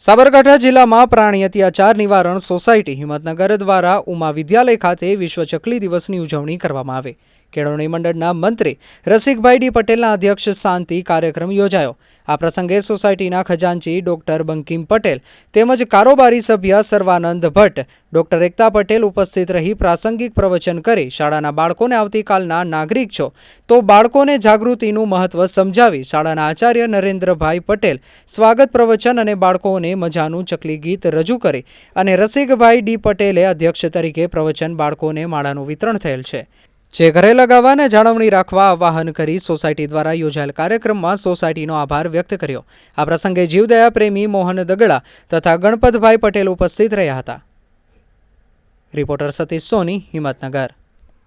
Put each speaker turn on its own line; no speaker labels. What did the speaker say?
સાબરકાંઠા જિલ્લામાં પ્રાણી અત્યાચાર નિવારણ સોસાયટી હિંમતનગર દ્વારા ઉમા વિદ્યાલય ખાતે વિશ્વ ચકલી દિવસની ઉજવણી કરવામાં આવી. કેળવણી મંડળના મંત્રી રસિકભાઈ ડી પટેલના અધ્યક્ષ શાંતિ કાર્યક્રમ યોજાયો. આ પ્રસંગે સોસાયટીના ખજાનચી ડોક્ટર બંકિમ પટેલ તેમજ કારોબારી સભ્ય સર્વાનંદ ભટ્ટ, ડોક્ટર એકતા પટેલ ઉપસ્થિત રહી પ્રાસંગિક પ્રવચન કરી શાળાના બાળકોને આવતીકાલના નાગરિક છો. તો બાળકોને જાગૃતિનું મહત્વ સમજાવી શાળાના આચાર્ય નરેન્દ્રભાઈ પટેલ સ્વાગત પ્રવચન અને બાળકોને મજાનું ચકલી ગીત રજૂ કરી અને રસિકભાઈ ડી પટેલે અધ્યક્ષ તરીકે પ્રવચન બાળકોને માળાનું વિતરણ થયેલ છે. જે ઘરે લગાવવાને જાળવણી રાખવા આવાહન કરી સોસાયટી દ્વારા યોજાયેલ કાર્યક્રમમાં સોસાયટીનો આભાર વ્યક્ત કર્યો. આ પ્રસંગે જીવદયા પ્રેમી મોહન દગડા તથા ગણપતભાઈ પટેલ ઉપસ્થિત રહ્યા હતા. રિપોર્ટર સતીશ સોની, હિંમતનગર.